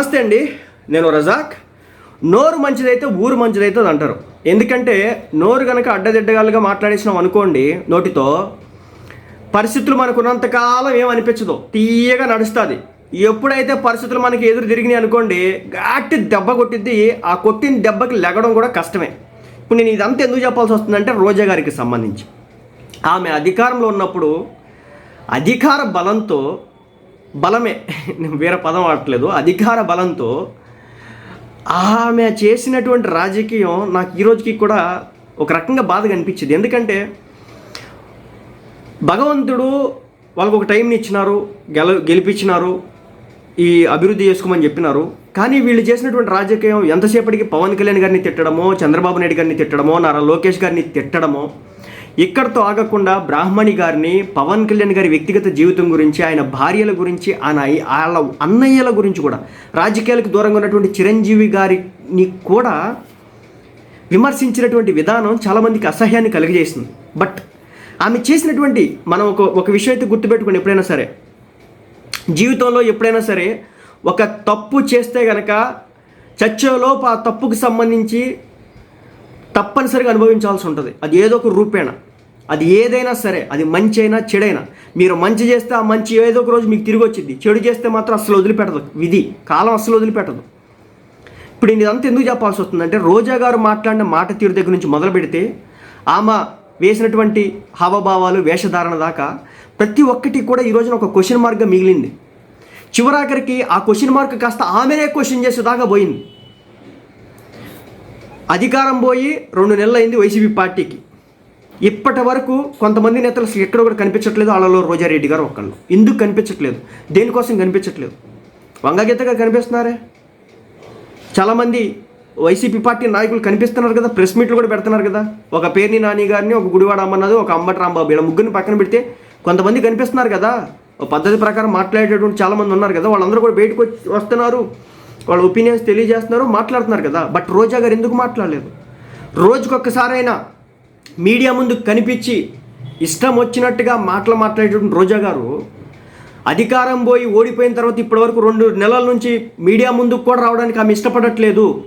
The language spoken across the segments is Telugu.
నమస్తే అండి నేను రజాక్. నోరు మంచిదైతే ఊరు మంచిదైతే అంటారు. ఎందుకంటే నోరు కనుక అడ్డదిడ్డగాలుగా మాట్లాడేసినాం అనుకోండి నోటితో పరిస్థితులు మనకున్నంతకాలం ఏమనిపించదు తీయగా నడుస్తుంది. ఎప్పుడైతే పరిస్థితులు మనకి ఎదురు తిరిగినాయి అనుకోండి గట్టి దెబ్బ కొట్టిద్ది ఆ కొట్టిన దెబ్బకి లెగడం కూడా కష్టమే. ఇప్పుడు నేను ఇదంతా ఎందుకు చెప్పాల్సి వస్తుందంటే రోజా గారికి సంబంధించి. ఆమె అధికారంలో ఉన్నప్పుడు అధికార బలంతో బలమే. నేను వేరే పదం వాడట్లేదు. అధికార బలంతో ఆమె చేసినటువంటి రాజకీయం నాకు ఈ రోజుకి కూడా ఒక రకంగా బాధగా అనిపించింది. ఎందుకంటే భగవంతుడు వాళ్ళకు ఒక టైంని ఇచ్చినారు గెల గెలిపించినారు ఈ అభివృద్ధి చేసుకోమని చెప్పినారు. కానీ వీళ్ళు చేసినటువంటి రాజకీయం ఎంతసేపటికి పవన్ కళ్యాణ్ గారిని తిట్టడమో చంద్రబాబు నాయుడు గారిని తిట్టడమో నారా లోకేష్ గారిని తిట్టడమో ఇక్కడతో ఆగకుండా బ్రాహ్మణి గారిని పవన్ కళ్యాణ్ గారి వ్యక్తిగత జీవితం గురించి ఆయన భార్యల గురించి ఆయన వాళ్ళ అన్నయ్యల గురించి కూడా రాజకీయాలకు దూరంగా ఉన్నటువంటి చిరంజీవి గారిని కూడా విమర్శించినటువంటి విధానం చాలామందికి అసహ్యాన్ని కలిగజేసింది. బట్ ఆమె చేసినటువంటి మనం ఒక ఒక విషయం అయితే గుర్తుపెట్టుకుని ఎప్పుడైనా సరే. జీవితంలో ఎప్పుడైనా సరే ఒక తప్పు చేస్తే గనక చచ్చేలోపు ఆ తప్పుకు సంబంధించి తప్పనిసరిగా అనుభవించాల్సి ఉంటుంది. అది ఏదో ఒక రూపేణ. అది ఏదైనా సరే అది మంచి అయినా చెడైనా. మీరు మంచి చేస్తే ఆ మంచి ఏదో ఒక రోజు మీకు తిరిగి వచ్చింది చెడు చేస్తే మాత్రం అసలు వదిలిపెట్టదు. విధి. కాలం అసలు వదిలిపెట్టదు. ఇప్పుడు నేను ఇదంతా ఎందుకు చెప్పాల్సి వస్తుందంటే రోజా గారు మాట్లాడిన మాట తీరు దగ్గర నుంచి మొదలు పెడితే ఆమె వేసినటువంటి హావభావాలు వేషధారణ దాకా ప్రతి ఒక్కటి కూడా ఈ రోజున ఒక క్వశ్చన్ మార్క్గా మిగిలింది. చివరాఖరికి ఆ క్వశ్చన్ మార్క్ కాస్త ఆమెనే క్వశ్చన్ చేసేదాకా పోయింది. అధికారం పోయి రెండు నెలలు అయింది వైసీపీ పార్టీకి. ఇప్పటి వరకు కొంతమంది నేతలు అసలు ఎక్కడ కూడా కనిపించట్లేదు వాళ్ళలో రోజారెడ్డి గారు ఒక్కళ్ళు. ఎందుకు కనిపించట్లేదు? దేనికోసం కనిపించట్లేదు? వంగగీతగా కనిపిస్తున్నారే? చాలామంది వైసీపీ పార్టీ నాయకులు కనిపిస్తున్నారు కదా ప్రెస్ మీట్లు కూడా పెడుతున్నారు కదా. ఒక పేర్ని నాని గారిని ఒక గుడివాడ అమ్మన్నది ఒక అంబటి రాంబాబు ఇలా ముగ్గురిని పక్కన పెడితే కొంతమంది కనిపిస్తున్నారు కదా. పద్ధతి ప్రకారం మాట్లాడేటువంటి చాలామంది ఉన్నారు కదా వాళ్ళందరూ కూడా బయటకు వచ్చి వస్తున్నారు. వాళ్ళ ఒపీనియన్స్ తెలియజేస్తున్నారు మాట్లాడుతున్నారు కదా. బట్ రోజా గారు ఎందుకు మాట్లాడలేదు? రోజుకొక్కసారైనా మీడియా ముందు కనిపించి ఇష్టం వచ్చినట్టుగా మాటలు మాట్లాడేటువంటి రోజా గారు అధికారం పోయి ఓడిపోయిన తర్వాత ఇప్పటివరకు రెండు నెలల నుంచి మీడియా ముందుకు కూడా రావడానికి ఆమె ఇష్టపడట్లేదు.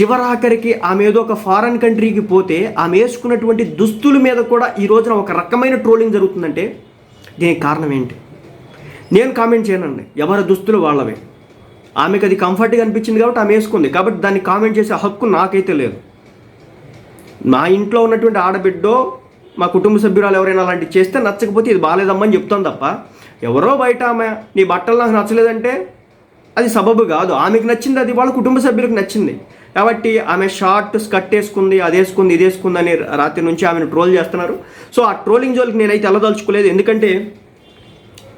చివరాఖరికి ఆమె ఏదో ఒక ఫారెన్ కంట్రీకి పోతే ఆమె వేసుకున్నటువంటి దుస్తుల మీద కూడా ఈ రోజున ఒక రకమైన ట్రోలింగ్ జరుగుతుందంటే దీనికి కారణం ఏంటి? నేను కామెంట్ చేయనండి. ఎవరి దుస్తులు వాళ్ళవే. ఆమెకు అది కంఫర్ట్గా అనిపించింది కాబట్టి ఆమె వేసుకుంది. కాబట్టి దాన్ని కామెంట్ చేసే హక్కు నాకైతే లేదు. మా ఇంట్లో ఉన్నటువంటి ఆడబిడ్డో మా కుటుంబ సభ్యురాలు ఎవరైనా అలాంటివి చేస్తే నచ్చకపోతే ఇది బాగాలేదమ్మని చెప్తాను తప్ప ఎవరో బయట ఆమె నీ బట్టలు నాకు నచ్చలేదంటే అది సబబు కాదు. ఆమెకు నచ్చింది అది వాళ్ళ కుటుంబ సభ్యులకు నచ్చింది. కాబట్టి ఆమె షార్ట్ స్కర్ట్ వేసుకుంది అది వేసుకుంది ఇది వేసుకుంది అని రాత్రి నుంచి ఆమెను ట్రోల్ చేస్తున్నారు. సో ఆ ట్రోలింగ్ జోలికి నేనైతే వెళ్ళదలుచుకోలేదు ఎందుకంటే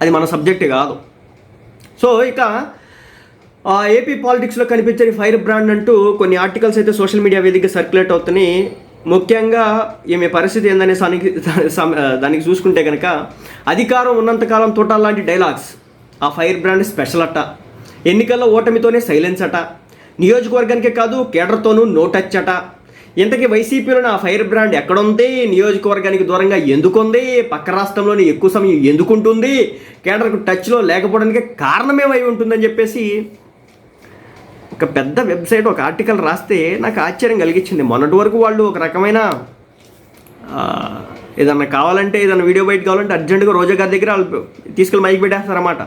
అది మన సబ్జెక్టే కాదు. సో ఇక ఆ, ఏపీ పాలిటిక్స్లో కనిపించే ఫైర్ బ్రాండ్ అంటూ కొన్ని ఆర్టికల్స్ అయితే సోషల్ మీడియా వేదికగా సర్క్యులేట్ అవుతున్నాయి. ముఖ్యంగా ఈమె పరిస్థితి ఏందనే దానికి దానికి చూసుకుంటే కనుక అధికారం ఉన్నంతకాలం తోటాల లాంటి డైలాగ్స్. ఆ ఫైర్ బ్రాండ్ స్పెషల్ అట్ట. ఎన్నికల్లో ఓటమితోనే సైలెన్స్ అట. నియోజకవర్గానికే కాదు కేడర్తోనూ నో టచ్ అట. ఇంతకీ వైసీపీలోని ఆ ఫైర్ బ్రాండ్ ఎక్కడుంది? నియోజకవర్గానికి దూరంగా ఎందుకుంది? పక్క రాష్ట్రంలోని ఎక్కువ సమయం ఎందుకుంటుంది? కేడర్కు టచ్లో లేకపోవడానికి కారణమేమై ఉంటుందని చెప్పేసి ఒక పెద్ద వెబ్సైట్ ఒక ఆర్టికల్ రాస్తే నాకు ఆశ్చర్యం కలిగించింది మొన్నటి వరకు వాళ్ళు ఒక రకమైన ఏదన్నా కావాలంటే ఏదన్నా వీడియో బయట కావాలంటే అర్జెంటుగా రోజా గారి దగ్గర వాళ్ళు తీసుకెళ్ళి మైక్ పెట్టేస్తారన్నమాట.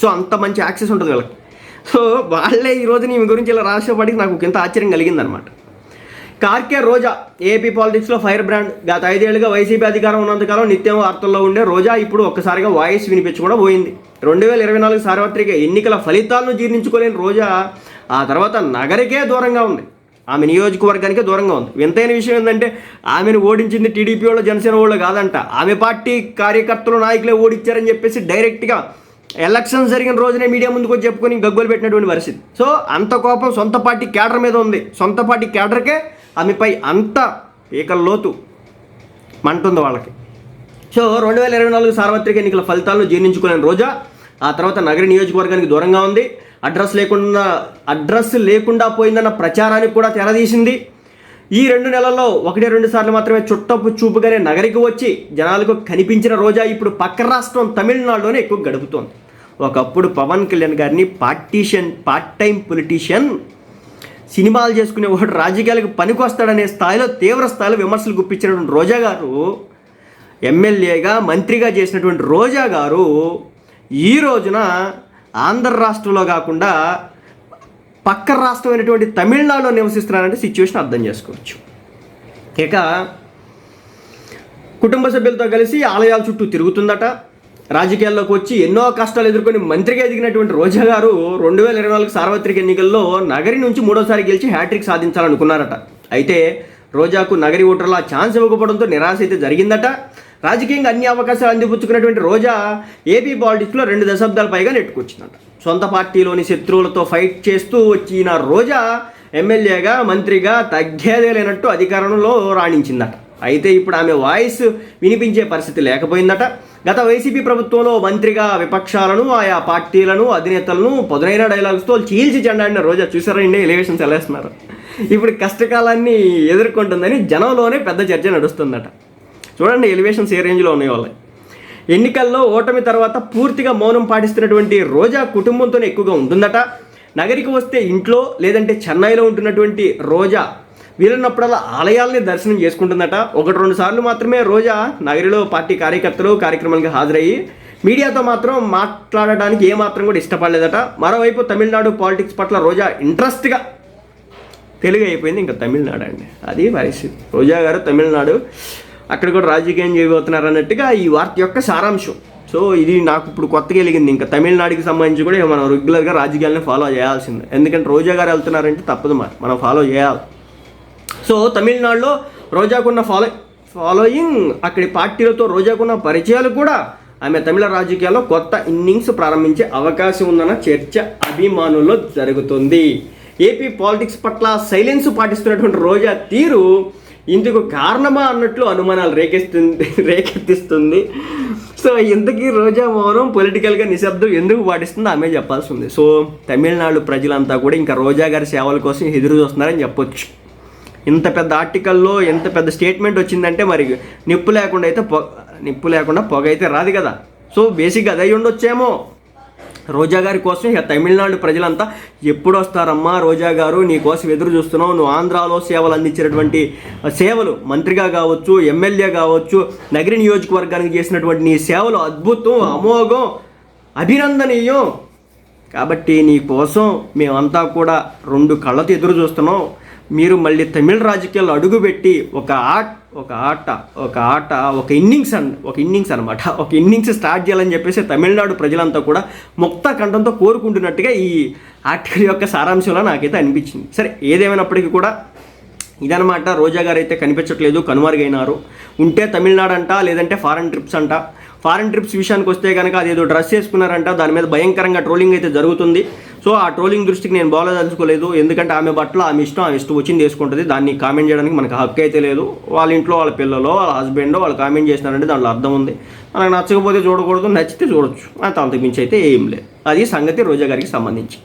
సో అంత మంచి యాక్సెస్ ఉంటుంది వాళ్ళకి. సో వాళ్ళే ఈ రోజు మీ గురించి ఇలా రాసేపాటికి నాకు ఇంత ఆశ్చర్యం కలిగిందనమాట కార్కే రోజా ఏపీ పాలిటిక్స్లో ఫైర్ బ్రాండ్. గత ఐదేళ్ళుగా వైసీపీ అధికారం ఉన్నంతకాలం నిత్యం వార్తల్లో ఉండే రోజా ఇప్పుడు ఒక్కసారిగా వాయిస్ వినిపించకుండా పోయింది. రెండు వేల ఇరవై నాలుగు సార్వత్రిక ఎన్నికల ఫలితాలను జీర్ణించుకోలేని రోజా ఆ తర్వాత నగరికే దూరంగా ఉంది. ఆమె నియోజకవర్గానికే దూరంగా ఉంది. వింతైన విషయం ఏంటంటే ఆమెను ఓడించింది టీడీపీ వాళ్ళు జనసేన వాళ్ళు కాదంట. ఆమె పార్టీ కార్యకర్తలు నాయకులే ఓడించారని చెప్పేసి డైరెక్ట్గా ఎలక్షన్ జరిగిన రోజునే మీడియా ముందుకు వచ్చి చెప్పుకొని గగ్గోలు పెట్టినటువంటి పరిస్థితి. సో అంత కోపం సొంత పార్టీ క్యాడర్ మీద ఉంది. సొంత పార్టీ క్యాడర్కే ఆమెపై అంత ఏకల్లోతు మంటుంది వాళ్ళకి. సో రెండు వేల ఇరవై నాలుగు సార్వత్రిక ఎన్నికల ఫలితాలను జీర్ణించుకునే రోజా ఆ తర్వాత నగర నియోజకవర్గానికి దూరంగా ఉంది. అడ్రస్ లేకుండా అడ్రస్ లేకుండా పోయిందన్న ప్రచారానికి కూడా తెరదీసింది. ఈ రెండు నెలల్లో ఒకటి రెండు సార్లు మాత్రమే చుట్టపు చూపుగానే నగరికి వచ్చి జనాలకు కనిపించిన రోజా ఇప్పుడు పక్క రాష్ట్రం తమిళనాడులోనే ఎక్కువ గడుపుతోంది. ఒకప్పుడు పవన్ కళ్యాణ్ గారిని పార్టీషియన్ పార్ట్ టైం పొలిటీషియన్ సినిమాలు చేసుకునేవాడు రాజకీయాలకు పనికొస్తాడనే స్థాయిలో తీవ్ర స్థాయిలో విమర్శలు గుప్పించినటువంటి రోజా గారు ఎమ్మెల్యేగా మంత్రిగా చేసినటువంటి రోజా గారు ఈ రోజున ఆంధ్ర రాష్ట్రంలో కాకుండా పక్క రాష్ట్రమైనటువంటి తమిళనాడులో నివసిస్తున్నారంటే సిచ్యువేషన్ అర్థం చేసుకోవచ్చు. ఇక కుటుంబ సభ్యులతో కలిసి ఆలయాల చుట్టూ తిరుగుతుందట. రాజకీయాల్లోకి వచ్చి ఎన్నో కష్టాలు ఎదుర్కొని మంత్రిగా ఎదిగినటువంటి రోజా గారు రెండు వేల ఇరవై నాలుగు సార్వత్రిక ఎన్నికల్లో నగరి నుంచి మూడోసారి గెలిచి హ్యాట్రిక్ సాధించాలనుకున్నారట. అయితే రోజాకు నగరి ఓటర్ల ఛాన్స్ ఇవ్వకపోవడంతో నిరాశ అయితే జరిగిందట. రాజకీయంగా అన్ని అవకాశాలు అందిపుచ్చుకున్నటువంటి రోజా ఏపీ పాలిటిక్స్లో రెండు దశాబ్దాల పైగా నెట్టుకొచ్చిందట. సొంత పార్టీలోని శత్రువులతో ఫైట్ చేస్తూ వచ్చిన రోజా ఎమ్మెల్యేగా మంత్రిగా తగ్గేదే లేనట్టు అధికారంలో రాణించిందట. అయితే ఇప్పుడు ఆమె వాయిస్ వినిపించే పరిస్థితి లేకపోయిందట. గత వైసీపీ ప్రభుత్వంలో మంత్రిగా విపక్షాలను ఆయా పార్టీలను అధినేతలను పదునైన డైలాగ్స్తో చీల్చి చెండాడిన రోజా. చూసారండి ఎలివేషన్స్ ఎలా వేస్తున్నారు ఇప్పుడు కష్టకాలాన్ని ఎదుర్కొంటుందని జనంలోనే పెద్ద చర్చ నడుస్తుందట. చూడండి ఎలివేషన్స్ ఏ రేంజ్లో ఉన్నాయి వాళ్ళకి. ఎన్నికల్లో ఓటమి తర్వాత పూర్తిగా మౌనం పాటిస్తున్నటువంటి రోజా కుటుంబంతోనే ఎక్కువగా ఉంటుందట. నగరికి వస్తే ఇంట్లో లేదంటే చెన్నైలో ఉంటున్నటువంటి రోజా వీలన్నప్పుడల్లా ఆలయాల్ని దర్శనం చేసుకుంటుందట. ఒకటి రెండు సార్లు మాత్రమే రోజా నగరిలో పార్టీ కార్యకర్తలు కార్యక్రమాలకు హాజరయ్యి మీడియాతో మాత్రం మాట్లాడడానికి ఏమాత్రం కూడా ఇష్టపడలేదట. మరోవైపు తమిళనాడు పాలిటిక్స్ పట్ల రోజా ఇంట్రెస్ట్గా తెలుగు అయిపోయింది. ఇంకా తమిళనాడు అండి. అది పరిస్థితి. రోజా గారు తమిళనాడు అక్కడ కూడా రాజకీయం చేయబోతున్నారు అన్నట్టుగా ఈ వార్త యొక్క సారాంశం. సో ఇది నాకు ఇప్పుడు కొత్తగా వెలిగింది. ఇంకా తమిళనాడుకి సంబంధించి కూడా మనం రెగ్యులర్గా రాజకీయాలను ఫాలో చేయాల్సిందే. ఎందుకంటే రోజా గారు వెళ్తున్నారంటే తప్పదు మరి. మనం ఫాలో చేయాలి. సో తమిళనాడులో రోజాకున్న ఫాలో ఫాలోయింగ్ అక్కడి పార్టీలతో రోజాకున్న పరిచయాలు కూడా ఆమె తమిళ రాజకీయాల్లో కొత్త ఇన్నింగ్స్ ప్రారంభించే అవకాశం ఉందన్న చర్చ అభిమానుల్లో జరుగుతుంది. ఏపీ పాలిటిక్స్ పట్ల సైలెన్స్ పాటిస్తున్నటువంటి రోజా తీరు ఇందుకు కారణమా అన్నట్లు అనుమానాలు రేకెస్తుంది రేకెత్తిస్తుంది. సో ఇంతకీ రోజా మౌనం పొలిటికల్గా నిశ్శబ్దం ఎందుకు పాటిస్తుందో ఆమె చెప్పాల్సి ఉంది సో తమిళనాడు ప్రజలంతా కూడా ఇంకా రోజా గారి సేవల కోసం ఎదురు చూస్తున్నారని చెప్పొచ్చు. ఇంత పెద్ద ఆర్టికల్లో ఎంత పెద్ద స్టేట్మెంట్ వచ్చిందంటే మరి నిప్పు లేకుండా అయితే పొ నిప్పు లేకుండా పొగ అయితే రాదు కదా. సో బేసిక్గా అదే ఉండొచ్చేమో. రోజా గారి కోసం ఇక తమిళనాడు ప్రజలంతా ఎప్పుడు వస్తారమ్మా రోజా గారు? నీ కోసం ఎదురు చూస్తున్నావు. నువ్వు ఆంధ్రాలో సేవలు అందించినటువంటి సేవలు మంత్రిగా కావచ్చు ఎమ్మెల్యే కావచ్చు నగరి నియోజకవర్గానికి చేసినటువంటి నీ సేవలు అద్భుతం అమోఘం అభినందనీయం. కాబట్టి నీ కోసం మేమంతా కూడా రెండు కళ్ళతో ఎదురు చూస్తున్నాం. మీరు మళ్ళీ తమిళ రాజకీయాల్లో అడుగుపెట్టి ఒక ఆట ఒక ఆట ఒక ఆట ఒక ఇన్నింగ్స్ అన్ ఒక ఇన్నింగ్స్ అనమాట ఒక ఇన్నింగ్స్ స్టార్ట్ చేయాలని చెప్పేసి తమిళనాడు ప్రజలంతా కూడా ముక్త కంఠంతో కోరుకుంటున్నట్టుగా ఈ ఆర్టికల్ యొక్క సారాంశంలో నాకైతే అనిపించింది. సరే ఏదేమైనప్పటికీ కూడా ఇదనమాట రోజా గారు అయితే కనిపించట్లేదు కనుమరుగైనారు. ఉంటే తమిళనాడు అంట లేదంటే ఫారెన్ ట్రిప్స్ అంట. ఫారెన్ ట్రిప్స్ విషయానికి వస్తే కనుక అదేదో డ్రెస్ వేసుకున్నారంట దాని మీద భయంకరంగా ట్రోలింగ్ అయితే జరుగుతుంది. సో ఆ ట్రోలింగ్ దృష్టికి నేను బాగాలేదలుచుకోలేదు ఎందుకంటే ఆమె బట్టలు ఆమె ఇష్టం ఆమె ఇష్టం వచ్చింది వేసుకుంటుంది. దాన్ని కామెంట్ చేయడానికి మనకు హక్కు అయితే లేదు. వాళ్ళ ఇంట్లో వాళ్ళ పిల్లలో వాళ్ళ హస్బెండ్ వాళ్ళు కామెంట్ చేసినారంటే దాంట్లో అర్థం ఉంది. మనకు నచ్చకపోతే చూడకూడదు నచ్చితే చూడొచ్చు. అంత అంతకుమించి అయితే ఏం లేదు. అది సంగతి రోజా గారికి సంబంధించి.